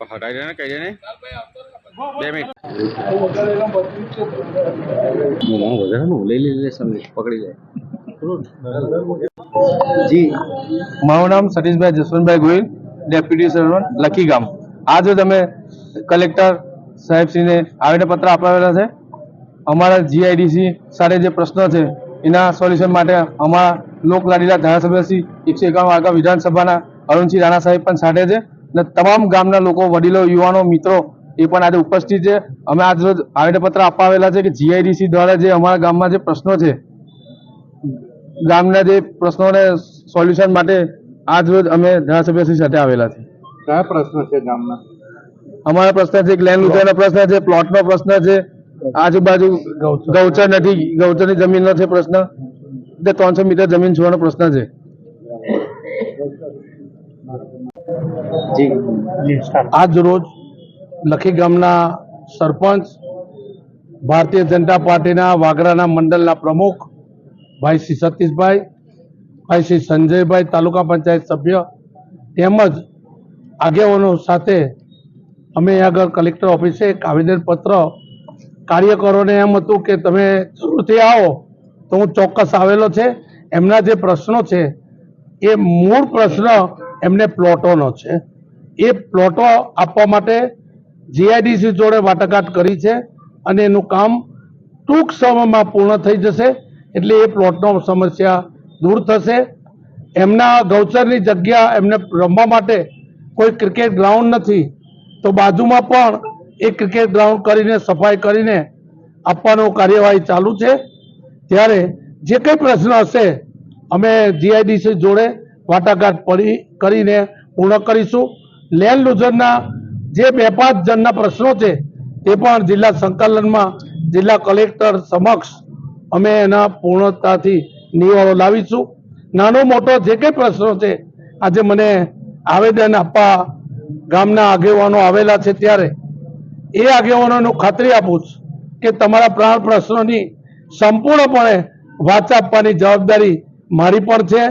હટાવી દે કહી દેને. બે મિનિટ. લઈ લે પકડી જાય જી. મારું નામ સતીશભાઈ જસવંતભાઈ ગોહિલ, ડેપ્યુટી સરવન લખી ગામ. આજે તમે કલેક્ટર સાહેબશ્રીને આવેદનપત્ર અપાવેલા છે. અમારા જીઆઈડીસી સાથે જે પ્રશ્ન છે, એના સોલ્યુશન માટે અમારા લોકલાડીલા ધારાસભ્ય શ્રી એકસો એકાવન આગળ વિધાનસભાના અરુણસિંહ રાણા સાહેબ પણ સાથે છે. અને તમામ ગામના લોકો વડીલો યુવાનો મિત્રો એ પણ આજે ઉપસ્થિત છે. અમે આજ રોજ આવેદનપત્ર અપાવેલા છે કે જીઆઈડીસી દ્વારા જે અમારા ગામમાં જે પ્રશ્નો છે ગામના જે પ્રશ્નોને સોલ્યુશન માટે આજ રોજ અમે ધારાસભ્યશ્રી સાથે આવેલા છે. કયા પ્રશ્ન છે ગામના? અમારા પ્રશ્ન છે લેન્ડ લુઝરનો પ્રશ્ન છે પ્લોટનો પ્રશ્ન છે આજુબાજુ ગૌચર નથી ગૌચરની જમીનનો છે પ્રશ્ન. ત્રણસો મીટર જમીન છોડવાનો પ્રશ્ન છે. આજ રોજ લખી ગામના સરપંચ ભારતીય જનતા પાર્ટીના વાગરાના મંડળના પ્રમુખ ભાઈ શ્રી સતીશભાઈ, ભાઈ શ્રી સંજયભાઈ તાલુકા પંચાયત સભ્ય તેમજ આગેવાનો સાથે અમે આગળ કલેક્ટર ઓફિસે એક આવેદનપત્ર કાર્યકરોને એમ હતું કે તમે જરૂરથી આવો તો હું ચોક્કસ આવેલો છે. એમના જે પ્રશ્નો છે એ મૂળ પ્રશ્ન એમને પ્લોટોનો છે. એ પ્લોટો આપવા માટે જીઆઈડીસી જોડે વાટાઘાટ કરી છે અને એનું કામ ટૂંક સમયમાં પૂર્ણ થઈ જશે એટલે એ પ્લોટનો સમસ્યા દૂર થશે. એમના ગૌચરની જગ્યા એમને રમવા માટે કોઈ ક્રિકેટ ગ્રાઉન્ડ નથી. તો બાજુમાં પણ એ ક્રિકેટ ગ્રાઉન્ડ કરીને, સફાઈ કરીને આપવાનો કાર્યવાહી ચાલુ છે. ત્યારે જે કંઈ પ્રશ્ન હશે, અમે જીઆઈડીસી જોડે વાટાઘાટ પડી કરીને પૂર્ણ કરીશું. લેન્ડ લુઝરના જે બે પાંચ જણના પ્રશ્નો છે, તે પણ જિલ્લા સંકલનમાં જિલ્લા કલેક્ટર સમક્ષ અમે એના પૂર્ણતાથી નિવારો લાવીશું. નાનો મોટો જે કંઈ પ્રશ્નો છે, આજે મને આવેદન આપવા ગામના આગેવાનો આવેલા છે ત્યારે, એ આગેવાનોનું ખાતરી આપું છું કે તમારા પ્રાણ પ્રશ્નોની સંપૂર્ણપણે વાચ આપવાની જવાબદારી મારી પણ છે.